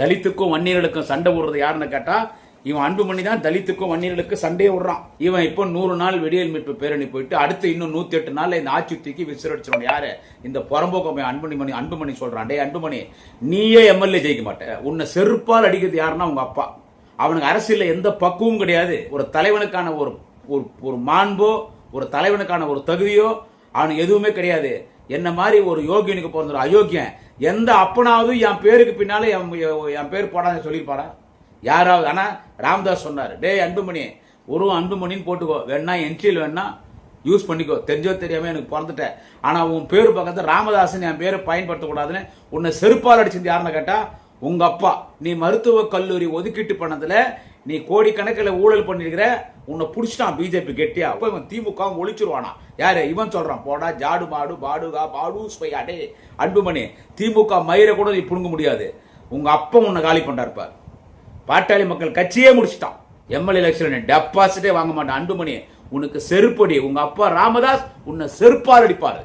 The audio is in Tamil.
தலித்துக்கும் வன்னியர்களுக்கும் சண்டை விடுறது யாருன்னு கேட்டால் இவன் அன்புமணி தான் தலித்துக்கும் வன்னியர்களுக்கு சண்டையை விடுறான். இவன் இப்போ நூறு நாள் வெடியல் மீட்பு பேரணி போயிட்டு அடுத்து இன்னும் நூற்றி எட்டு நாளில் இந்த ஆட்சி தூக்கி விசிறடிச்சிடும் யாரு? இந்த புறம்போக்கம் அன்புமணி அன்புமணி சொல்கிறான் டே அன்புமணி நீயே எம்எல்ஏ ஜெயிக்க மாட்ட. உன்னை செருப்பால் அடிக்கிறது யாருன்னா உங்கள் அப்பா. அவனுக்கு அரசியலில் எந்த பக்குவம் கிடையாது. ஒரு தலைவனுக்கான ஒரு ஒரு ஒரு மாண்போ ஒரு தலைவனுக்கான ஒரு தகுதியோ அவனுக்கு எதுவுமே கிடையாது. என்ன மாதிரி ஒரு யோகியனுக்கு பிறந்த அயோக்கியன் எந்த அப்பனாவது என் பேருக்கு பின்னாலே என் என் பேர் போடாத சொல்லியிருப்பாரா? யாராவது ஆனால் ராமதாஸ் சொன்னார் டேய் அன்புமணி ஒரு அன்புமணின்னு போட்டுக்கோ வேணா என்ட்ரியில் வேணா யூஸ் பண்ணிக்கோ தெரிஞ்சோ தெரியாம எனக்கு பிறந்துட்டேன் ஆனால் உன் பேர் பக்கத்தில் ராமதாசன் என் பேரை பயன்படுத்தக்கூடாதுன்னு உன்னை செருப்பால் அடிச்சது யாருன்னு கேட்டால் உங்கள் அப்பா நீ மருத்துவக் கல்லூரி ஒதுக்கீட்டு பண்ணதில் நீ கோடிக்கணக்கில் ஊழல் பண்ணிருக்கிற உன்னை பிடிச்சிட்டான் பிஜேபி கெட்டியா? அப்போ இவன் திமுக ஒழிச்சிருவானா? யாரு? இவன் சொல்றான் போடா ஜாடு மாடு பாடுகா பாடு ஸ்பையா டே அன்புமணி திமுக மயிரை கூட நீ புடுங்க முடியாது. உங்க அப்பா உன்னை காலி பண்றாருப்பார் பாட்டாளி மக்கள் கட்சியே முடிச்சிட்டான். எம்எல்ஏ எலெக்ஷன் டெபாசிட்டே வாங்க மாட்டான். அன்புமணி உனக்கு செருப்படி. உங்க அப்பா ராமதாஸ் உன்னை செருப்பால் அடிப்பாரு.